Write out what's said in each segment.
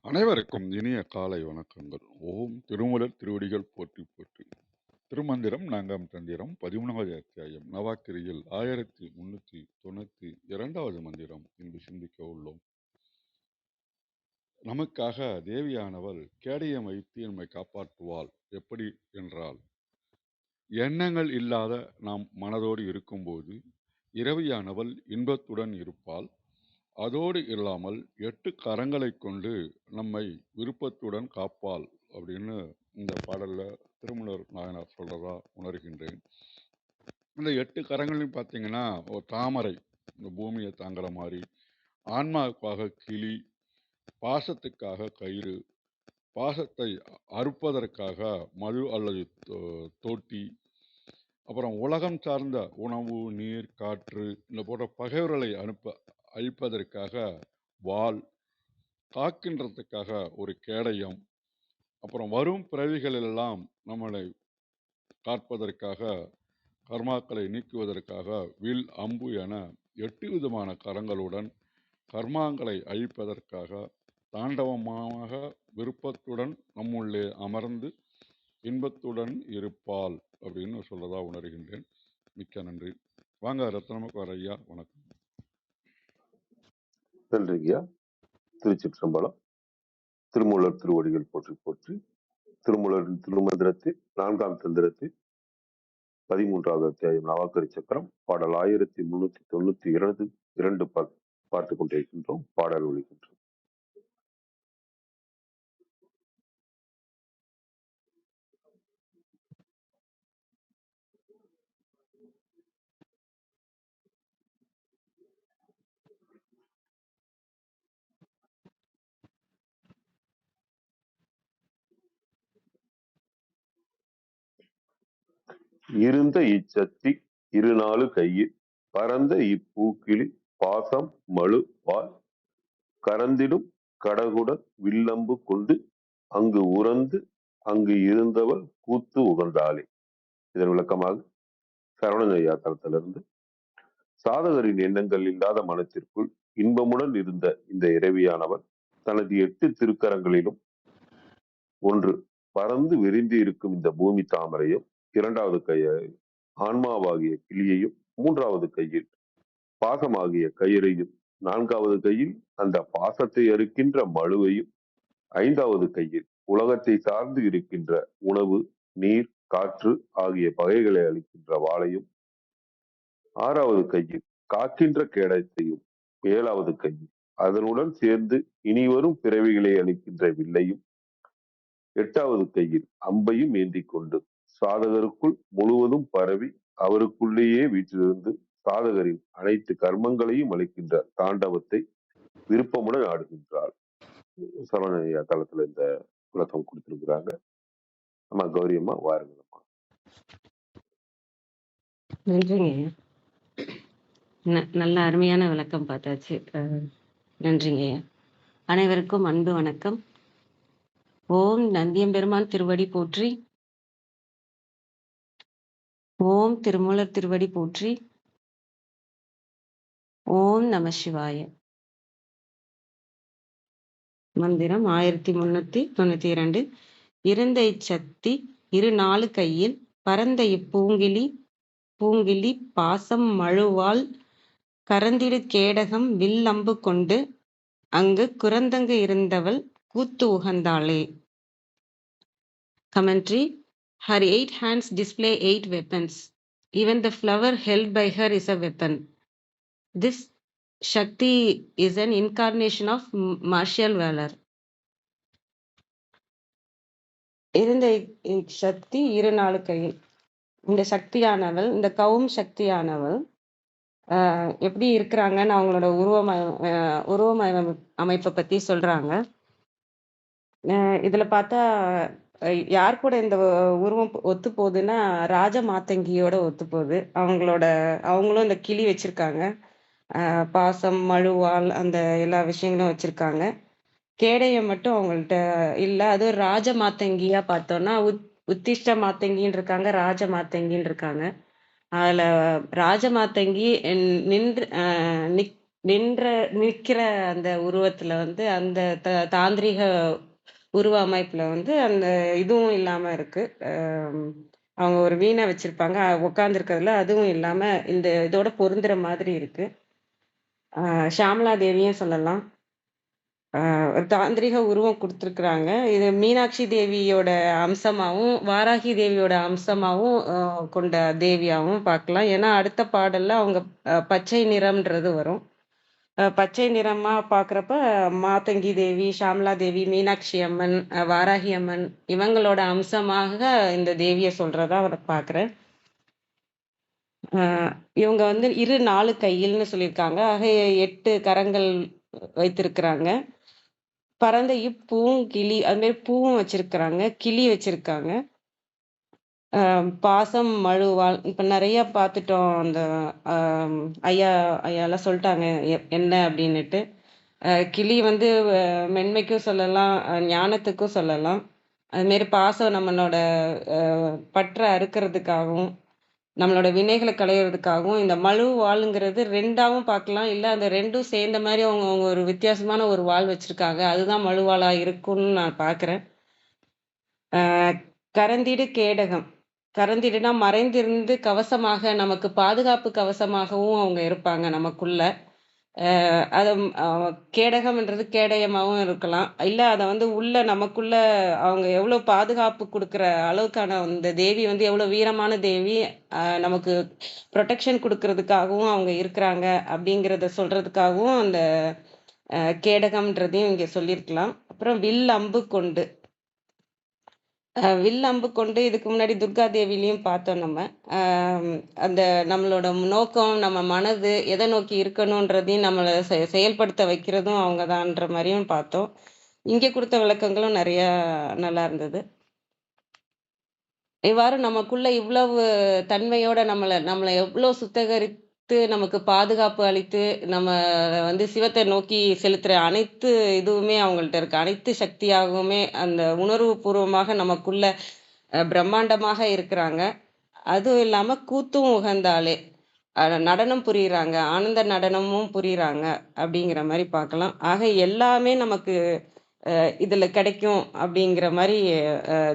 அனைவருக்கும் இனிய காலை வணக்கங்கள். ஓம் திருமலர் திருவடிகள் போற்றி போற்றி. திருமந்திரம் நான்காம் தந்திரம் பதிமூணாவது அத்தியாயம். நவாக்கிரியில் ஆயிரத்தி முன்னூத்தி தொண்ணூத்தி இரண்டாவது மந்திரம் என்று சிந்திக்க உள்ளோம். நமக்காக தேவியானவள் கேடயம் வைத்து நம்மை காப்பாற்றுவாள். எப்படி என்றால் எண்ணங்கள் இல்லாத நாம் மனதோடு இருக்கும்போது இரவியானவள் இன்பத்துடன் இருப்பாள். அதோடு இல்லாமல் எட்டு கரங்களை கொண்டு நம்மை விருப்பத்துடன் காப்பாள் அப்படின்னு இந்த பாடல்ல திருமலர் நாயனார் சொல்றதா உணர்கின்றேன். இந்த எட்டு கரங்களையும் பார்த்தீங்கன்னா ஒரு தாமரை இந்த பூமியை தாங்குற மாதிரி ஆன்மாவுக்காக கிளி பாசத்துக்காக கயிறு பாசத்தை அறுப்பதற்காக மது அல்லது தோ- தோட்டி அப்புறம் உலகம் சார்ந்த உணவு நீர் காற்று இந்த போன்ற பகைவர்களை அனுப்ப அழிப்பதற்காக வாள் காக்கின்றதுக்காக ஒரு கேடயம். அப்புறம் வரும் பிறவிகளெல்லாம் நம்மளை காப்பதற்காக கர்மாக்களை நீக்குவதற்காக வில் அம்பு என எட்டு விதமான கரங்களுடன் கர்மாங்களை அழிப்பதற்காக தாண்டவமாக விருப்பத்துடன் நம்முள்ளே அமர்ந்து இன்பத்துடன் இருப்பாள் அப்படின்னு சொல்லதா உணர்கின்றேன். மிக்க நன்றி. வாங்க ரத்னமுக்கு ஐயா வணக்கம். நன்றிங்கய்யா. திருச்சிற்றம்பலம் திருமூலர் திருவடிகள் போற்றி போற்றி திருமூலரின் திருமந்திரத்தில் நான்காம் தந்திரத்தில் பதிமூன்றாவது அத்தியாயம் நவாக்கரி சக்கரம் பாடல் ஆயிரத்தி முன்னூத்தி தொண்ணூத்தி இரண்டு இரண்டு பா பார்த்து கொண்டிருக்கின்றோம் பாடல் ஒழிக்கின்றோம் இருந்த இச்சத்தி இருநாலு கையில் பரந்த இப்பூக்கிளி பாசம் மழு வால் கரந்திடும் கடகுடன் வில்லம்பு கொண்டு அங்கு உறந்து அங்கு இருந்தவள் கூத்து உகந்தாளே. இதன் விளக்கமாக சரவணனையா தளத்திலிருந்து சாதகரின் எண்ணங்கள் இல்லாத மனத்திற்குள் இன்பமுடன் இருந்த இந்த இறைவியானவர் தனது எட்டு திருக்கரங்களிலும் ஒன்று பறந்து விரிந்து இருக்கும் இந்த பூமி தாமரையும் இரண்டாவது கையை ஆன்மாவாகிய கிளியையும் மூன்றாவது கையில் பாசமாகிய கயிறையும் நான்காவது கையில் அந்த பாசத்தை அறுக்கின்ற மழுவையும் ஐந்தாவது கையில் உலகத்தை சார்ந்து இருக்கின்ற உணவு நீர் காற்று ஆகிய பகைகளை அளிக்கின்ற வாளையும் ஆறாவது கையில் காக்கின்ற கேடத்தையும் ஏழாவது கையில் அதனுடன் சேர்ந்து இனிவரும் பிறவிகளை அளிக்கின்ற வில்லையும் எட்டாவது கையில் அம்பையும் ஏந்தி கொண்டு சாதகருக்குள் முழுவதும் பரவி அவருக்குள்ளேயே வீற்றிருந்து சாதகரின் அனைத்து கர்மங்களையும் அளிக்கின்ற தாண்டவத்தை விருப்பமுடன் ஆடுகின்றார். சரவணையா தளத்துல இந்த விளக்கம் கொடுத்திருக்கிறாங்க. ஆமா கௌரி அம்மா வாருங்கம்மா நன்றிங்க. ந- நல்ல அருமையான விளக்கம் பார்த்தாச்சு. அஹ், நன்றிங்க. ஐயா. அனைவருக்கும் அன்பு வணக்கம். ஓம் நந்தியம் பெருமான் திருவடி போற்றி ஓம் திருமூலர் திருவடி போற்றி. ஓம் நம சிவாய. மந்திரம் ஆயிரத்தி முன்னூத்தி தொண்ணூத்தி இரண்டு. இருந்தை சக்தி இரு நாலு கையில் பரந்த இப்பூங்கிலி பூங்கிலி பாசம் மழுவால் கரந்திடு கேடகம் வில் அம்பு கொண்டு அங்கு குரந்தங்கு இருந்தவள் கூத்து உகந்தாளே. Commentary her eight hands display eight weapons even the flower held by her is a weapon this shakti is an incarnation of martial valor இருந்த சக்தி இரு நாலு கையில் இந்த சக்தியானவள் இந்த கவும் சக்தியானவள் எப்படி இருக்கிறாங்கன்னு அவங்களோட உருவமய உருவமய அமைப்பை பத்தி சொல்றாங்க இதுல பார்த்தா யார் கூட இந்த உருவம் ஒத்து போகுதுன்னா ராஜ மாத்தங்கியோட ஒத்து போகுது அவங்களோட அவங்களும் இந்த கிளி வச்சிருக்காங்க. பாசம் மழுவால் அந்த எல்லா விஷயங்களும் வச்சிருக்காங்க. கேடயம் மட்டும் அவங்கள்ட்ட இல்ல. அதுவும் ராஜ மாத்தங்கியா பார்த்தோம்னா உத் உத்திஷ்ட மாத்தங்கின்னு இருக்காங்க ராஜ மாத்தங்கின்னு இருக்காங்க. அதுல ராஜ மாத்தங்கி நின்று நிக் நின்ற நிற்கிற அந்த உருவத்துல வந்து அந்த த தாந்திரீக உருவ அமைப்புல வந்து அந்த இதுவும் இல்லாம இருக்கு. அவங்க ஒரு வீணை வச்சிருப்பாங்க. உட்காந்துருக்கிறதுல அதுவும் இல்லாம இந்த இதோட பொருந்துற மாதிரி இருக்கு. ஆ தேவியும் சொல்லலாம். ஒரு தாந்திரீக உருவம் கொடுத்துருக்குறாங்க இது மீனாட்சி தேவியோட அம்சமாகவும் வாராகி தேவியோட அம்சமாகவும் கொண்ட தேவியாகவும் பார்க்கலாம். ஏன்னா, அடுத்த பாடல்ல அவங்க பச்சை நிறம்ன்றது வரும். பச்சை நிறமா பார்க்குறப்ப மாதங்கி தேவி, ஷாம்லா தேவி, மீனாட்சி அம்மன், வாராகி அம்மன் இவங்களோட அம்சமாக இந்த தேவிய சொல்றதா அவரை பார்க்குறேன். இவங்க வந்து இரு நாலு கையில்னு சொல்லியிருக்காங்க. ஆக எட்டு கரங்கள் வைத்திருக்கிறாங்க. பறந்த இப்பூவும், கிளி அதுமாரி பூவும் வச்சிருக்கிறாங்க. கிளி வச்சிருக்காங்க. பாசம், மழுவாள் இப்போ நிறைய பார்த்துட்டோம். அந்த ஐயா ஐயாலாம் சொல்லிட்டாங்க எ என்ன அப்படின்னுட்டு கிளி வந்து வ மென்மைக்கும் சொல்லலாம், ஞானத்துக்கும் சொல்லலாம். அதுமாரி பாசம் நம்மளோட பற்றை பற்ற அறுக்கிறதுக்காகவும், நம்மளோட வினைகளை களையிறதுக்காகவும், இந்த மழு வாளுங்கிறது ரெண்டாவும் பார்க்கலாம். இல்லை அந்த ரெண்டும் சேர்ந்த மாதிரி அவங்க அவங்க ஒரு வித்தியாசமான ஒரு வாள் வச்சிருக்காங்க. அதுதான் மழுவாளாக இருக்கும்னு நான் பார்க்குறேன். கரந்திடு கேடகம். கரந்திடுனா மறைந்திருந்து கவசமாக நமக்கு பாதுகாப்பு கவசமாகவும் அவங்க இருப்பாங்க நமக்குள்ள. அது கேடகம்ன்றது கேடயமாகவும் இருக்கலாம். இல்லை அதை வந்து உள்ள நமக்குள்ள அவங்க எவ்வளோ பாதுகாப்பு கொடுக்குற அளவுக்கான அந்த தேவி வந்து எவ்வளோ வீரமான தேவி, நமக்கு ப்ரொடெக்ஷன் கொடுக்கறதுக்காகவும் அவங்க இருக்கிறாங்க அப்படிங்கிறத சொல்றதுக்காகவும் அந்த கேடகம்ன்றதையும் இங்கே சொல்லியிருக்கலாம். அப்புறம் வில் அம்பு கொண்டு. வில் அம்பு கொண்டு இதுக்கு முன்னாடி துர்கா தேவிலையும் பார்த்தோம் நம்ம. அந்த நம்மளோட நோக்கம், நம்ம மனது எதை நோக்கி இருக்கணுன்றதையும் நம்மளை செ செயல்படுத்த வைக்கிறதும் அவங்க தான்ற மாதிரியும் பார்த்தோம். இங்கே கொடுத்த விளக்கங்களும் நிறையா நல்லா இருந்தது. இவ்வாறு நமக்குள்ள இவ்வளவு தன்மையோட நம்மளை எவ்வளோ சுத்தகரி சுத்தகரித்து, நமக்கு பாதுகாப்பு அளித்து, நம்ம வந்து சிவத்தை நோக்கி செலுத்துகிற அனைத்து இதுவுமே அவங்கள்ட்ட இருக்கு. அனைத்து சக்தியாகவுமே அந்த உணர்வுபூர்வமாக நமக்குள்ள பிரம்மாண்டமாக இருக்கிறாங்க. அதுவும் இல்லாமல் கூத்தும் உகந்தாலே நடனம் புரியுறாங்க ஆனந்த நடனமும் புரியுறாங்க அப்படிங்கிற மாதிரி பார்க்கலாம். ஆக எல்லாமே நமக்கு இதில் கிடைக்கும் அப்படிங்கிற மாதிரி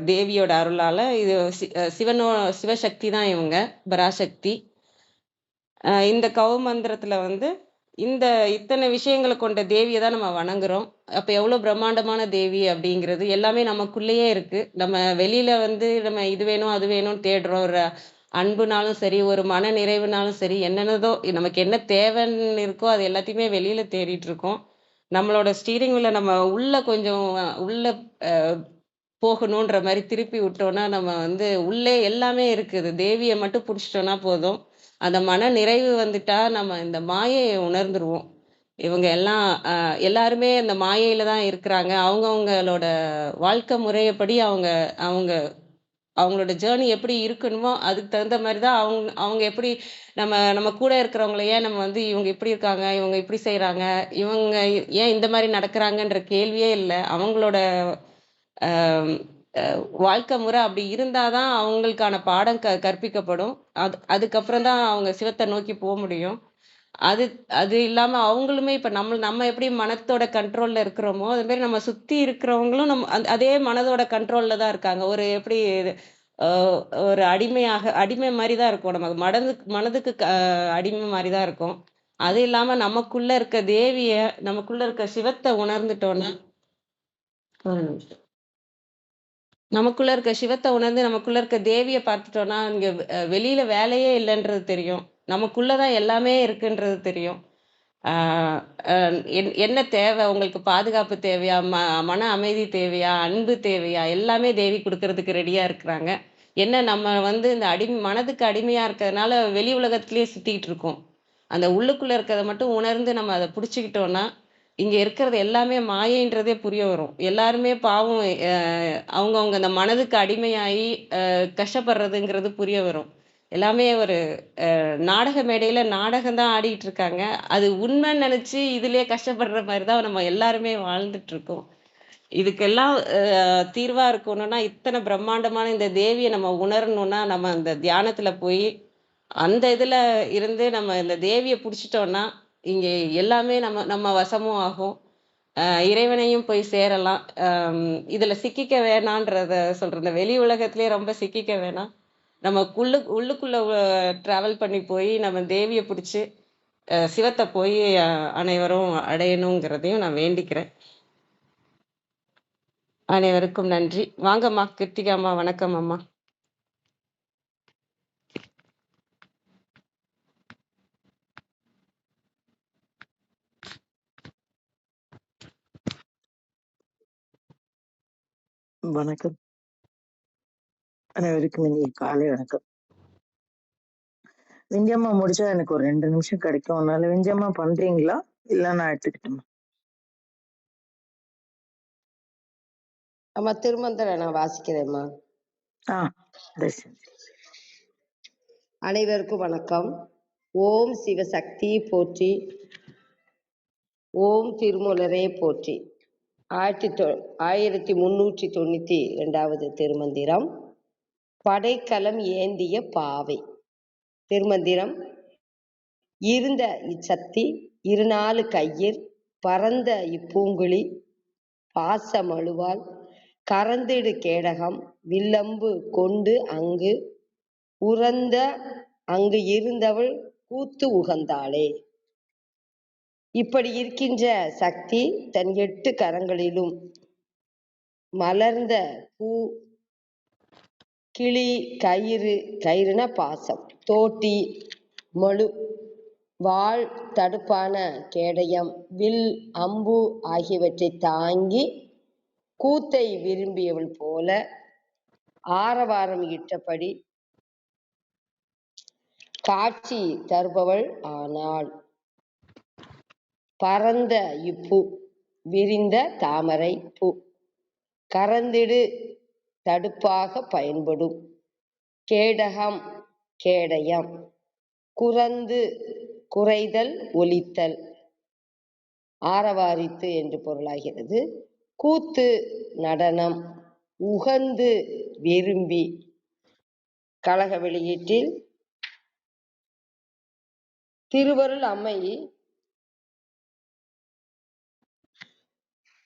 தேவியோட அருளால் இது சி சிவனோ சிவசக்தி தான் இவங்க. பராசக்தி. இந்த கௌமந்திரத்துல வந்து இந்த இத்தனை விஷயங்கள கொண்ட தேவியை தான் நம்ம வணங்குறோம். அப்போ எவ்வளோ பிரம்மாண்டமான தேவி அப்படிங்கிறது எல்லாமே நமக்குள்ளேயே இருக்குது நம்ம வெளியில் வந்து நம்ம இது வேணும், அது வேணும்னு தேடுறோம். ஒரு அன்புனாலும் சரி, ஒரு மன நிறைவுனாலும் சரி, என்னென்னதோ நமக்கு என்ன தேவைன்னு இருக்கோ அது எல்லாத்தையுமே வெளியில் தேடிட்டு இருக்கோம். நம்மளோட ஸ்டீரிங்கில் நம்ம உள்ளே கொஞ்சம் உள்ளே போகணுன்ற மாதிரி திருப்பி விட்டோன்னா நம்ம வந்து உள்ளே எல்லாமே இருக்குது. தேவியை மட்டும் பிடிச்சிட்டோன்னா போதும். அந்த மன நிறைவு வந்துட்டா நம்ம இந்த மாயையை உணர்ந்துருவோம். இவங்க எல்லாம் எல்லாருமே அந்த மாயையில தான் இருக்கிறாங்க. அவங்கவுங்களோட வாழ்க்கை முறையப்படி அவங்க அவங்க அவங்களோட ஜேர்னி எப்படி இருக்கணுமோ, அதுக்கு தகுந்த மாதிரி தான் அவங்க அவங்க எப்படி நம்ம நம்ம கூட இருக்கிறவங்கள ஏன் நம்ம வந்து இவங்க இப்படி இருக்காங்க, இவங்க இப்படி செய்கிறாங்க இவங்க ஏன் இந்த மாதிரி நடக்கிறாங்கன்ற கேள்வியே இல்லை அவங்களோட வாழ்க்கை முறை அப்படி இருந்தால் தான் அவங்களுக்கான பாடம் க கற்பிக்கப்படும். அது அதுக்கப்புறம் தான் அவங்க சிவத்தை நோக்கி போக முடியும். அது அது இல்லாமல் அவங்களுமே இப்போ நம்ம நம்ம எப்படி மனத்தோட கண்ட்ரோலில் இருக்கிறோமோ, அதுமாரி நம்ம சுற்றி இருக்கிறவங்களும் நம் அந் அதே மனதோட கண்ட்ரோலில் தான் இருக்காங்க. ஒரு எப்படி ஒரு அடிமையாக அடிமை மாதிரி தான் இருக்கும் நம்ம மனதுக்கு மனதுக்கு அடிமை மாதிரி தான் இருக்கும் அது இல்லாமல் நமக்குள்ளே இருக்க தேவியை நமக்குள்ளே இருக்க சிவத்தை உணர்ந்துட்டோன்னா ஒரு நிமிஷம். நமக்குள்ள இருக்க சிவத்தை உணர்ந்து, நமக்குள்ள இருக்க தேவியை பார்த்துட்டோம்னா, இங்க வெளியில வேலையே இல்லைன்றது தெரியும். நமக்குள்ளதான் எல்லாமே இருக்குன்றது தெரியும். என் என்ன தேவை? உங்களுக்கு பாதுகாப்பு தேவையா? ம மன அமைதி தேவையா? அன்பு தேவையா? எல்லாமே தேவி கொடுக்கறதுக்கு ரெடியா இருக்கிறாங்க. என்ன நம்ம வந்து இந்த அடிமை மனதுக்கு அடிமையா இருக்கிறதுனால வெளி உலகத்திலேயே சுத்திக்கிட்டு இருக்கோம். அந்த உள்ளுக்குள்ள இருக்கிறத மட்டும் உணர்ந்து நம்ம அதை பிடிச்சிக்கிட்டோம்னா இங்க இருக்கிறது எல்லாமே மாயைன்றதே புரிய வரும். எல்லாருமே பாவம் அவங்கவுங்க அந்த மனதுக்கு அடிமையாகி கஷ்டப்படுறதுங்கிறது புரிய வரும். எல்லாமே ஒரு நாடக மேடையில் நாடகம் தான் ஆடிட்டு இருக்காங்க. அது உண்மைன்னு நினச்சி இதுலேயே கஷ்டப்படுற மாதிரி தான் நம்ம எல்லாருமே வாழ்ந்துட்டு இருக்கோம். இதுக்கெல்லாம் தீர்வாக இருக்கணும்னா, இத்தனை பிரம்மாண்டமான இந்த தேவியை நம்ம உணரணும்னா, நம்ம அந்த தியானத்தில் போய் அந்த இதில் இருந்து நம்ம இந்த தேவியை பிடிச்சிட்டோன்னா இங்கே எல்லாமே நம்ம நம்ம வசமும் ஆகும். இறைவனையும் போய் சேரலாம். இதில் சிக்கிக்க வேணான்றத சொல்றேன். இந்த வெளி உலகத்திலே ரொம்ப சிக்கிக்க வேணாம். நம்ம உள்ளு உள்ளுக்குள்ளே ட்ராவல் பண்ணி போய் நம்ம தேவியை பிடிச்சி சிவத்தை போய் அனைவரும் அடையணுங்கிறதையும் நான் வேண்டிக்கிறேன். அனைவருக்கும் நன்றி. வாங்கம்மா கிருத்திகாம்மா வணக்கம் அம்மா. வணக்கம். அனைவருக்கும் இனிய காலை வணக்கம். விஞ்சம்மா முடிச்சா எனக்கு ஒரு ரெண்டு நிமிஷம் கிடைக்கும். அதனால விஞ்சம்மா பண்றீங்களா? இல்ல நான் எடுத்துக்கிட்டுமா? அம்மா திருமந்திர நான் வாசிக்கிறேம்மா. ஆ தர்ஷன் அனைவருக்கும் வணக்கம். ஓம் சிவசக்தி போற்றி. ஓம் திருமூலரே போற்றி. ஆயிரத்தி தொ ஆயிரத்தி முன்னூற்றி தொண்ணூற்றி ரெண்டாவது திருமந்திரம் படைக்கலம் ஏந்திய பாவை. திருமந்திரம் இருந்த இச்சக்தி இருநாலு கையிற் பரந்த இப்பூங்குழி பாசமழுவால் கரந்திடு கேடகம் வில்லம்பு கொண்டு அங்கு உறந்த அங்கு இருந்தவள் கூத்து உகந்தாளே. இப்படி இருக்கின்ற சக்தி தன் எட்டு கரங்களிலும் மலர்ந்த பூ கிளி கயிறு கயிறுன பாசம் தோட்டி மழு வாழ் தடுப்பான கேடயம் வில் அம்பு ஆகியவற்றை தாங்கி கூத்தை விரும்பியவள் போல ஆரவாரம் இட்டபடி காட்சி தருபவள் ஆனாள். பரந்த இப்பூ விரிந்த தாமரை பூ. கரந்திடு தடுப்பாக பயன்படும். கேடகம் கேடயம். குறந்து குறைதல் ஒலித்தல். ஆரவாரித்து என்று பொருளாகிறது. கூத்து நடனம். உகந்து விரும்பி. கழக வெளியீட்டில் திருவருள் அம்மை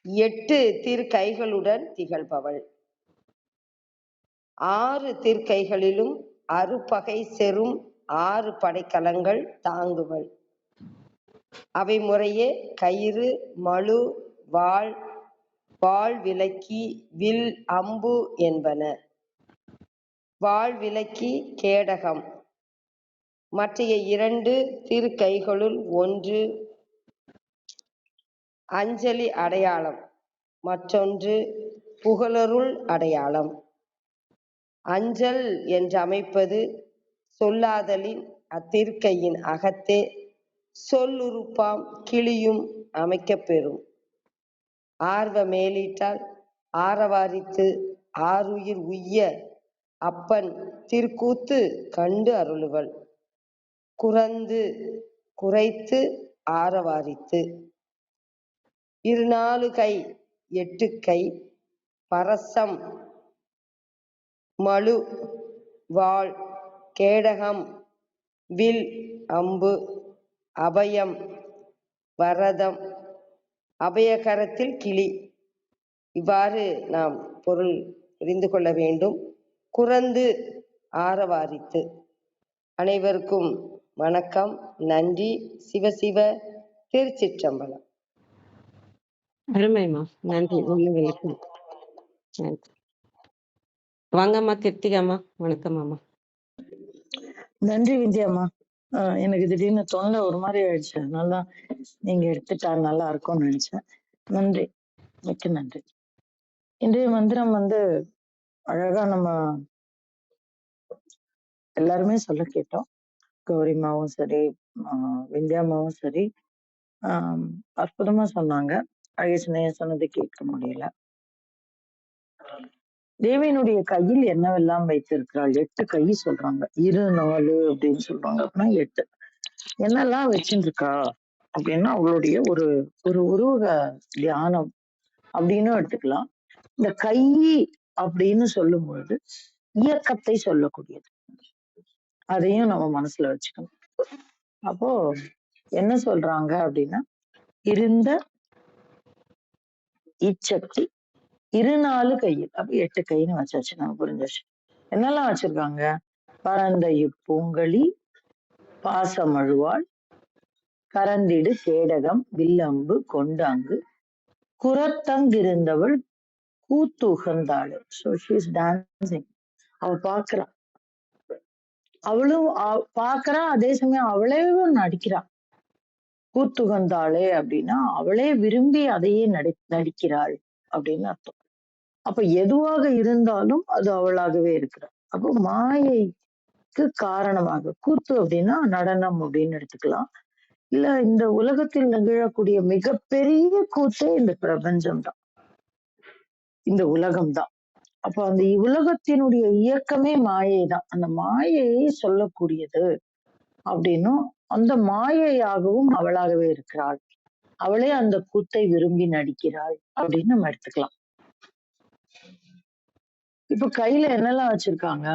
எட்டு திருக்கைகளுடன் திகழ்பவள். ஆறு திருக்கைகளிலும் அறுபகை செரும் ஆறு படைக்கலங்கள் தாங்குவள் அவை முறையே கயிறு மழு வாள் வாழ் விலக்கி வில் அம்பு என்பன. வாழ் விலக்கி கேடகம். மற்றைய இரண்டு திருக்கைகளுள் ஒன்று அஞ்சலி அடையாளம் மற்றொன்று புகழருள் அடையாளம். அஞ்சல் என்று அமைப்பது சொல்லாதலின் அத்திருக்கையின் அகத்தே சொல்லுறுப்பாம் கிளியும் அமைக்கப்பெறும் ஆர்வ மேலிட்டால் ஆரவாரித்து ஆருயிர் உய்ய அப்பன் திருக்கூத்து கண்டு அருளுவள் குறந்து குறைத்து ஆரவாரித்து. இருநாலு கை எட்டு கை பரசம் மழு வாள் கேடகம் வில் அம்பு அபயம் வரதம் அபயகரத்தில் கிளி. இவ்வாறு நாம் பொருள் புரிந்து கொள்ள வேண்டும். குறந்து ஆரவாரித்து. அனைவருக்கும் வணக்கம். நன்றி. சிவசிவ திருச்சிற்றம்பலம். அருமைம்மா. நன்றி. உள்ளங்களுக்கு நன்றி. வாங்கம்மா கிருத்திகாம்மா. வணக்கம் அம்மா. நன்றி விந்தியாம்மா ஆஹ் எனக்கு திடீர்னு தொண்டை ஒரு மாதிரி ஆயிடுச்சு. அதனால நீங்க எடுத்துட்டா நல்லா இருக்கும்னு நினைச்சேன். நன்றி. மிக்க நன்றி. இன்றைய மந்திரம் வந்து அழகா நம்ம எல்லாருமே சொல்ல கேட்டோம். கௌரிமாவும் சரி ஆஹ் விந்தியாமாவும் சரி. ஆஹ் அற்புதமா சொன்னாங்க. அழகேசனைய சொன்னதை கேட்க முடியல. தேவியினுடைய கையில் என்னவெல்லாம் வைத்திருக்கிறாள்? எட்டு கை சொல்றாங்க. இரு நாலு அப்படின்னு சொல்றாங்க. அப்படின்னா எட்டு. என்னெல்லாம் வச்சுருக்கா? அப்படின்னா அவளுடைய ஒரு ஒரு உருவக தியானம் அப்படின்னு எடுத்துக்கலாம். இந்த கை அப்படின்னு சொல்லும் பொழுது இயக்கத்தை சொல்லக்கூடியது. அதையும் நம்ம மனசுல வச்சுக்கணும். அப்போ என்ன சொல்றாங்க அப்படின்னா இருந்த இச்சக்தி இருநாலு கையில். அப்ப எட்டு கைன்னு வச்சாச்சு நம்ம புரிஞ்சாச்சு. என்னெல்லாம் வச்சிருக்காங்க? பரந்த இப்பூங்கலி பாசமழுவாள் கரந்திடு கேடகம் வில்லம்பு கொண்டாங்கு குரத்தங்கிருந்தவள் கூத்துகந்தாள். ஸோ ஷீஸ் டான்சிங் அவ பாக்குறா. அவளும் பாக்குறா அதே சமயம் அவளையும் நடிக்கிறா. கூத்துகந்தாளே அப்படின்னா அவளே விரும்பி அதையே நடி நடிக்கிறாள் அப்படின்னு அர்த்தம். அப்ப எதுவாக இருந்தாலும் அது அவளாகவே இருக்கிறாள். அப்போ மாயைக்கு காரணமாக கூத்து அப்படின்னா நடனம் அப்படின்னு எடுத்துக்கலாம். இல்ல இந்த உலகத்தில் நிகழக்கூடிய மிகப்பெரிய கூத்தே இந்த பிரபஞ்சம் தான் இந்த உலகம் தான் அப்ப அந்த உலகத்தினுடைய இயக்கமே மாயை தான் அந்த மாயையை சொல்லக்கூடியது அப்படின்னும் அந்த மாயையாகவும் அவளாகவே இருக்கிறாள். அவளே அந்த கூத்தை விரும்பி நடிக்கிறாள் அப்படின்னு நம்ம எடுத்துக்கலாம். இப்ப கையில என்னெல்லாம் வச்சிருக்காங்க?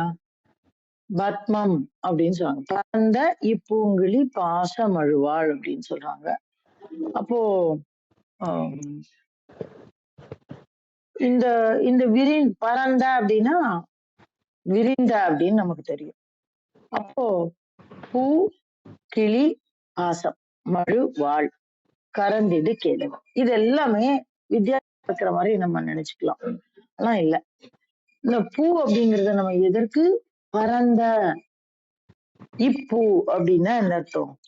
பத்மம் அப்படின்னு சொல்றாங்க. பரந்த இப்பூங்கிளி பாசமழுவாள் அப்படின்னு சொல்றாங்க. அப்போ இந்த இந்த விரின் பறந்த அப்படின்னா விரிந்த அப்படின்னு நமக்கு தெரியும். அப்போ பூ கிளி ஆசம் மழு வாழ் கரந்திடு கேளு இது எல்லாமே வித்தியாசம் இருக்கிற மாதிரி நம்ம நினைச்சுக்கலாம். ஆனா இல்ல. இந்த பூ அப்படிங்கறத நம்ம எதற்கு? பரந்த. இப்பூ அப்படின்னா என்ன அர்த்தம்?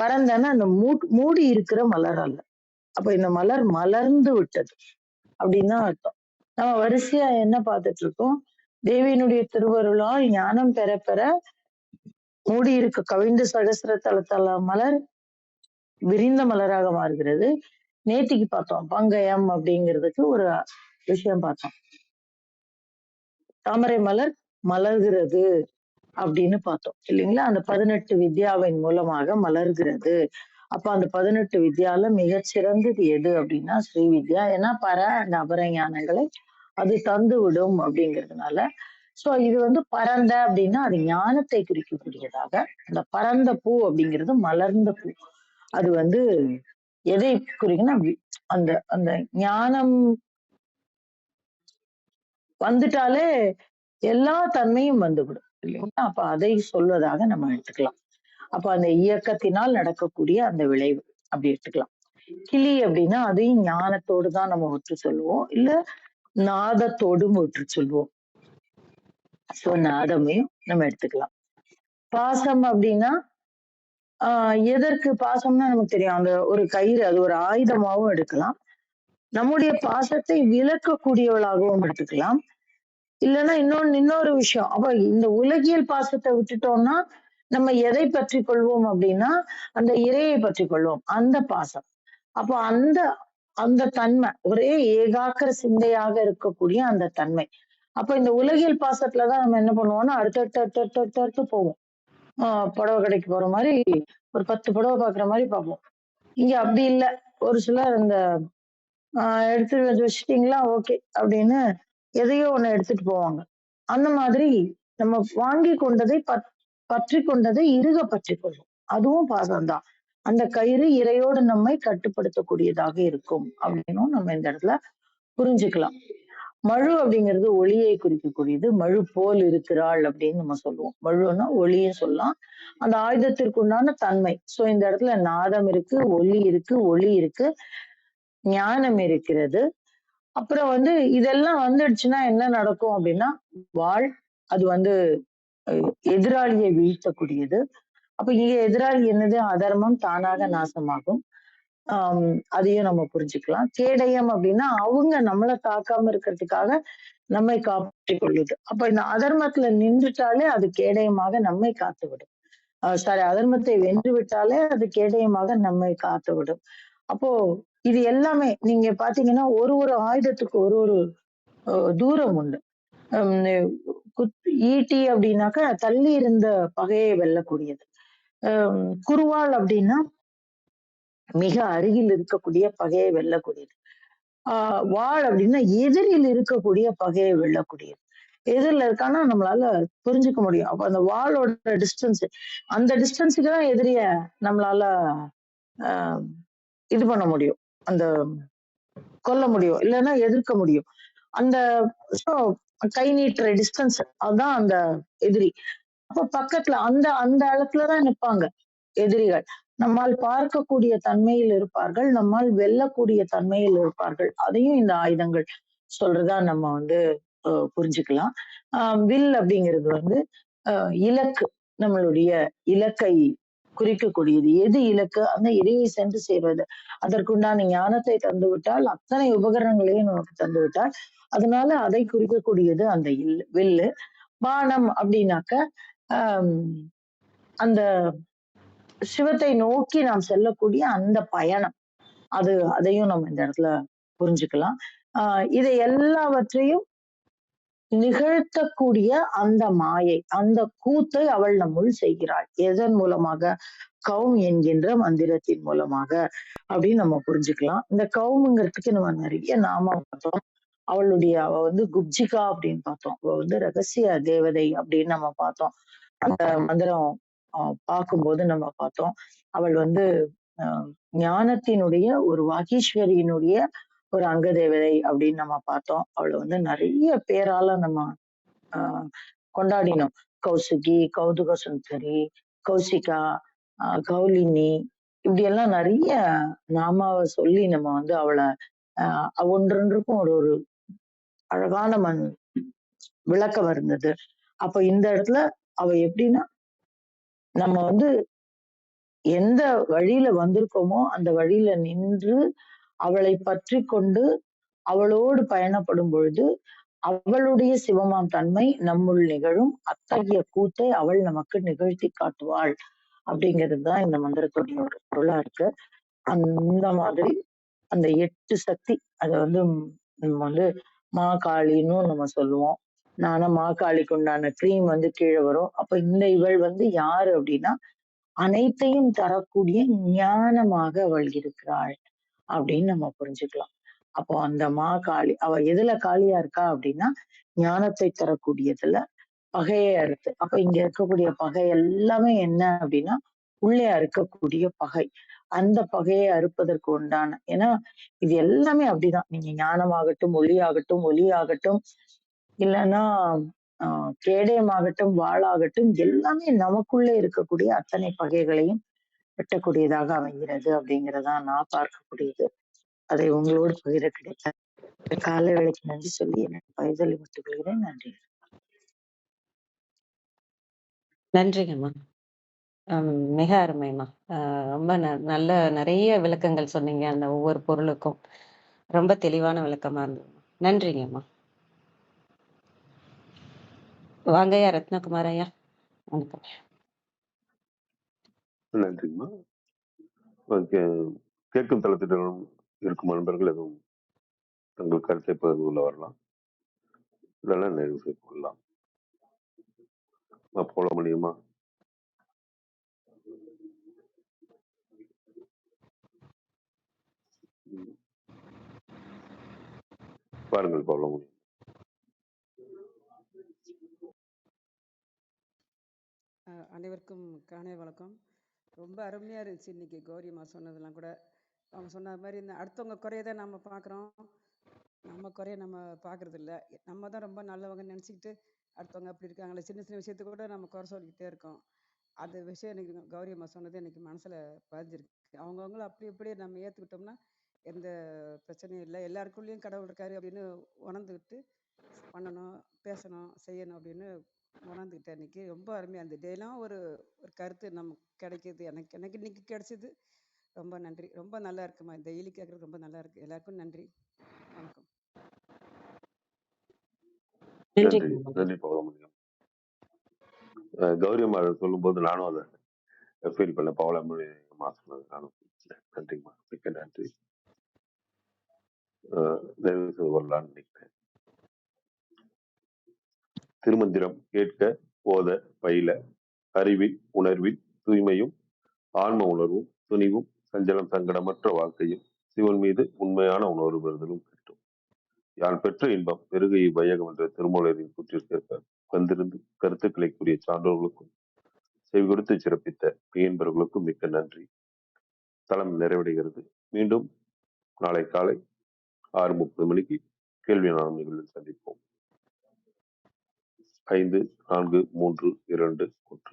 பரந்தன்னா அந்த மூட் மூடி இருக்கிற மலர் அல்ல. அப்ப இந்த மலர் மலர்ந்து விட்டது அப்படின்னு அர்த்தம். நம்ம வரிசையா என்ன பார்த்துட்டு இருக்கோம்? தேவியினுடைய திருவருளால் ஞானம் பெற பெற மூடி இருக்க கவிழ்ந்து சகசர தளத்தல மலர் விரிந்த மலராக மாறுகிறது. நேத்திக்கு பார்த்தோம். பங்கயம் அப்படிங்கிறதுக்கு ஒரு விஷயம் பார்த்தோம். தாமரை மலர் மலர்கிறது அப்படின்னு பார்த்தோம். இல்லைங்களா? அந்த பதினெட்டு வித்யாவின் மூலமாக மலர்கிறது. அப்ப அந்த பதினெட்டு வித்யால மிக சிறந்தது எது அப்படின்னா ஸ்ரீ வித்யா. ஏன்னா பர அந்த அபரஞானங்களை அது தந்து விடும் அப்படிங்கிறதுனால சோ இது வந்து பரந்த அப்படின்னா அது ஞானத்தை குறிக்கக்கூடியதாக அந்த பரந்த பூ அப்படிங்கிறது மலர்ந்த பூ. அது வந்து எதை குறிக்குன்னா அந்த அந்த ஞானம் வந்துட்டாலே எல்லா தன்மையும் வந்துவிடும் இல்லைங்களா? அப்ப அதை சொல்வதாக நம்ம எடுத்துக்கலாம். அப்ப அந்த இயக்கத்தினால் நடக்கக்கூடிய அந்த விளைவு அப்படி எடுத்துக்கலாம். கிளி அப்படின்னா அதையும் ஞானத்தோடு தான் நம்ம ஒற்று சொல்லுவோம். இல்ல நாதத்தோடும் ஒற்று சொல்லுவோம். சொன்ன நாதமையும் நம்ம எடுத்துக்கலாம். பாசம் அப்படின்னா ஆஹ் எதற்கு பாசம்னா நமக்கு தெரியும். அந்த ஒரு கயிறு அது ஒரு ஆயுதமாகவும் எடுக்கலாம். நம்முடைய பாசத்தை விளக்கக்கூடியவளாகவும் எடுத்துக்கலாம். இல்லைன்னா இன்னொன்னு இன்னொரு விஷயம். அப்ப இந்த உலகியல் பாசத்தை விட்டுட்டோம்னா நம்ம எதை பற்றி கொள்வோம் அப்படின்னா அந்த இறையை பற்றி கொள்வோம். அந்த பாசம். அப்போ அந்த அந்த தன்மை ஒரே ஏகாக்கிர சிந்தையாக இருக்கக்கூடிய அந்த தன்மை. அப்ப இந்த உலகியல் பாசத்துலதான் நம்ம என்ன பண்ணுவோம்னா அடுத்தடுத்து அடுத்தடுத்து அடுத்தடுத்து போவோம். ஆஹ் புடவை கடைக்கு போற மாதிரி ஒரு பத்து புடவை பாக்குற மாதிரி பார்ப்போம். இங்க அப்படி இல்லை. ஒரு சிலர் இந்த ஆஹ் எடுத்து வச்சுட்டீங்களா ஓகே அப்படின்னு எதையோ ஒண்ணு எடுத்துட்டு போவாங்க. அந்த மாதிரி நம்ம வாங்கி கொண்டதை பத் பற்றி கொண்டதை இறுக பற்றி கொள்ளும். அதுவும் பாசம்தான் அந்த கயிறு இறையோடு நம்மை கட்டுப்படுத்தக்கூடியதாக இருக்கும். அப்படின்னும் நம்ம இந்த இடத்துல புரிஞ்சுக்கலாம். மழு அப்படிங்கிறது ஒளியை குறிக்கக்கூடியது. மழு போல் இருக்கிறாள் அப்படின்னு நம்ம சொல்லுவோம். மழுன்னா ஒளியும் சொல்லலாம். அந்த ஆயுதத்திற்குண்டான தன்மை. சோ இந்த இடத்துல நாதம் இருக்கு ஒளி இருக்கு ஒளி இருக்கு ஞானம் இருக்கிறது. அப்புறம் வந்து இதெல்லாம் வந்துடுச்சுன்னா என்ன நடக்கும் அப்படின்னா வாழ் அது வந்து எதிராளியை வீழ்த்தக்கூடியது. அப்ப இங்க எதிராளி என்னது? அதர்மம் தானாக நாசமாகும். அதையும் நம்ம புரிஞ்சுக்கலாம். கேடயம் அப்படின்னா அவங்க நம்மளை தாக்காம இருக்கிறதுக்காக நம்மை காப்பாற்றிக் கொள்ளுது. அப்ப இந்த அதர்மத்துல நின்றுட்டாலே அது கேடயமாக நம்மை காத்து விடும் சாரி அதர்மத்தை வென்று விட்டாலே அது கேடயமாக நம்மை காத்து விடும் அப்போ இது எல்லாமே நீங்க பாத்தீங்கன்னா ஒரு ஒரு ஆயுதத்துக்கு ஒரு ஒரு தூரம் உண்டு. ஈட்டி அப்படின்னாக்கா தள்ளி இருந்த பகையை வெல்லக்கூடியது. ஹம் குருவாள் அப்படின்னா மிக அருகில் இருக்கக்கூடிய பகையை வெல்லக்கூடியது. ஆஹ் வாள் அப்படின்னா எதிரில் இருக்கக்கூடிய பகையை வெல்லக்கூடியது. எதிரில இருக்கான்னா நம்மளால புரிஞ்சுக்க முடியும். அப்ப அந்த வாளோட டிஸ்டன்ஸ் அந்த டிஸ்டன்ஸுக்கு தான் எதிரிய நம்மளால ஆஹ், இது பண்ண முடியும். அந்த கொல்ல முடியும். இல்லைன்னா எதிர்க்க முடியும். அந்த கை நீட்டுற டிஸ்டன்ஸ் அதுதான் அந்த எதிரி. அப்ப பக்கத்துல அந்த அந்த இடத்துலதான் நிப்பாங்க எதிரிகள். நம்மால் பார்க்கக்கூடிய தன்மையில் இருப்பார்கள் நம்மால் வெல்லக்கூடிய தன்மையில் இருப்பார்கள். அதையும் இந்த ஆயுதங்கள் சொல்றதா நம்ம வந்து புரிஞ்சுக்கலாம். வில் அப்படிங்கிறது வந்து இலக்கு நம்மளுடைய இலக்கை குறிக்கக்கூடியது. எது இலக்கு? அந்த இறையை சென்று சேர்வது அதற்குண்டான ஞானத்தை தந்து விட்டால் அத்தனை உபகரணங்களையும் நமக்கு தந்து விட்டால் அதனால அதை குறிக்கக்கூடியது அந்த இல் வில்லு. பானம் அப்படின்னாக்க ஆஹ் அந்த சிவத்தை நோக்கி நாம் செல்லக்கூடிய அந்த பயணம். அது அதையும் நம்ம இந்த இடத்துல புரிஞ்சுக்கலாம். ஆஹ் இதை எல்லாவற்றையும் நிகழ்த்தக்கூடிய அந்த மாயை அந்த கூத்தை அவள் நம்முள் செய்கிறாள். எதன் மூலமாக? கவும் என்கின்ற மந்திரத்தின் மூலமாக. அப்படின்னு நம்ம புரிஞ்சுக்கலாம். இந்த கௌமுங்கிறதுக்கு நம்ம நிறைய நாம பார்த்தோம். அவளுடைய அவ வந்து குப்ஜிகா அப்படின்னு பார்த்தோம். அவ வந்து ரகசிய தேவதை அப்படின்னு நம்ம பார்த்தோம். அந்த மந்திரம் பார்க்கும்போது நம்ம பார்த்தோம் அவள் வந்து ஆஹ் ஞானத்தினுடைய ஒரு வாகீஸ்வரியினுடைய ஒரு அங்க தேவதை அப்படின்னு நம்ம பார்த்தோம். அவளை வந்து நிறைய பேரால நம்ம கொண்டாடினோம். கௌசிகி கௌதுக சுந்தரி கௌசிகா கௌலினி இப்படி எல்லாம் நிறைய நாமாவை சொல்லி நம்ம வந்து அவளை ஒன்றொன்றுக்கும் ஒரு ஒரு அழகான மண் விளக்கம் இருந்தது. அப்ப இந்த இடத்துல அவ எப்படின்னா நம்ம வந்து எந்த வழியில வந்திருக்கோமோ அந்த வழியில நின்று அவளை பற்றி கொண்டு அவளோடு பயணப்படும் பொழுது அவளுடைய சிவமாம் தன்மை நம்முள் நிகழும். அத்தகைய கூத்தை அவள் நமக்கு நிகழ்த்தி காட்டுவாள். அப்படிங்கிறது தான் இந்த மந்திரத்துடைய ஒரு பொருளா இருக்கு. அந்த மாதிரி அந்த எட்டு சக்தி அதை வந்து நம்ம வந்து மாகாளின்னு நம்ம சொல்லுவோம். நானா மாக்காளிக்கு உண்டான க்ரீம் வந்து கீழே வரும். அப்ப இந்த இவள் வந்து யாரு அப்படின்னா அனைத்தையும் தரக்கூடிய ஞானமாக அவள் இருக்கிறாள் அப்படின்னு நம்ம புரிஞ்சுக்கலாம். அப்போ அந்த மா காளி அவ எதுல காளியா இருக்கா அப்படின்னா ஞானத்தை தரக்கூடியதுல பகையை அறுத்து அப்ப இங்க இருக்கக்கூடிய பகை எல்லாமே என்ன அப்படின்னா உள்ளே அறுக்கக்கூடிய பகை. அந்த பகையை அறுப்பதற்கு உண்டான ஏன்னா இது எல்லாமே அப்படிதான். நீங்க ஞானமாகட்டும் ஒளியாகட்டும் ஒலியாகட்டும் இல்லைன்னா ஆஹ் கேடயமாகட்டும் வாளாகட்டும் எல்லாமே நமக்குள்ளே இருக்கக்கூடிய அத்தனை பகைகளையும் வெட்டக்கூடியதாக அமைகிறது அப்படிங்கிறதா நான் பார்க்கக்கூடியது. அதை உங்களோடு பகிர கிடைத்த காலை வேலைக்கு நன்றி சொல்லி எனக்கு பகிர்தலை விட்டுக் கொள்கிறேன். நன்றி. நன்றிங்கம்மா. மிக அருமைம்மா. ஆஹ் ரொம்ப ந- நல்ல நிறைய விளக்கங்கள் சொன்னீங்க அந்த ஒவ்வொரு பொருளுக்கும். ரொம்ப தெளிவான விளக்கமா இருந்தது. நன்றிங்கம்மா. வாங்கய்யா ரத்னகுமார் ஐயா வணக்கம் நன்றிங்கம்மா ஓகே. கேட்கும் தளத்திடம் இருக்கும் நண்பர்கள் எதுவும் தங்கள் கருத்தை பகிர்ந்து கொள்ள வரலாம். இதெல்லாம் நிறைவு செய்து கொள்ளலாம். போட போல முடியுமா பாருங்கள் போல முடியும் அனைவருக்கும் காலை வணக்கம். ரொம்ப அருமையாக இருந்துச்சு இன்னைக்கு கௌரியம்மா சொன்னதெல்லாம் கூட. அவங்க சொன்ன மாதிரி இந்த அடுத்தவங்க குறைய தான் நம்ம பார்க்குறோம். நம்ம குறைய நம்ம பார்க்குறது இல்லை. நம்ம தான் ரொம்ப நல்லவங்க நினச்சிக்கிட்டு அடுத்தவங்க அப்படி இருக்காங்களே சின்ன சின்ன விஷயத்துக்கு கூட நம்ம குறை சொல்லிக்கிட்டே இருக்கோம். அந்த விஷயம் எனக்கு கௌரியம்மா சொன்னது எனக்கு மனசில் பதிஞ்சிருக்கு. அவங்கவுங்கள அப்படி இப்படியே நம்ம ஏற்றுக்கிட்டோம்னா எந்த பிரச்சனையும் இல்லை. எல்லாருக்குள்ளேயும் கடவுள் இருக்காரு அப்படின்னு உணர்ந்துக்கிட்டு பண்ணணும் பேசணும் செய்யணும் அப்படின்னு உணர்ந்துக்கிட்டேன் இன்னைக்கு ரொம்ப அருமையாக இருந்தது. டெய்லியும் ஒரு ஒரு கருத்து நமக்கு கிடைக்கிது எனக்கு எனக்கு இன்னைக்கு கிடைச்சிது. ரொம்ப நன்றி. ரொம்ப நல்லா இருக்குமா? டெய்லி கேட்குறது ரொம்ப நல்லா இருக்கு. எல்லாருக்கும் நன்றி. வணக்கம். நன்றி. நன்றிங்கம்மா நன்றி கௌரி அம்மா சொல்லும்போது நானும் அதை ஃபீல் பண்ண பவளமொழி அம்மா சொன்னது. நானும் feel பண்ணேன். நன்றிம்மா. மிக்க நன்றி. அஹ் செய்து கொள்ளலாம்னு நினைக்கிறேன். திருமந்திரம் கேட்க போத பயில அறிவில் உணர்வில் தூய்மையும் ஆன்ம உணர்வும் துணிவும் சஞ்சலம் சங்கடமற்ற வாழ்க்கையும் சிவன் மீது உண்மையான உணர்வு பெறுதலும் கிட்டும் யான் பெற்ற இன்பம் பெருகை வையகம் என்ற திருமூலரின் கூற்றிற்கேற்ப வந்திருந்து கருத்துக்களை கூறிய சான்றோர்களுக்கும் செவி கொடுத்து சிறப்பித்த பியன்பர்களுக்கும் மிக்க நன்றி. தளம் நிறைவடைகிறது. மீண்டும் நாளை காலை ஆறு முப்பது மணிக்கு கேள்வி நாளும் நிகழ்வில் சந்திப்போம். ஐந்து நான்கு மூன்று இரண்டு ஒன்று.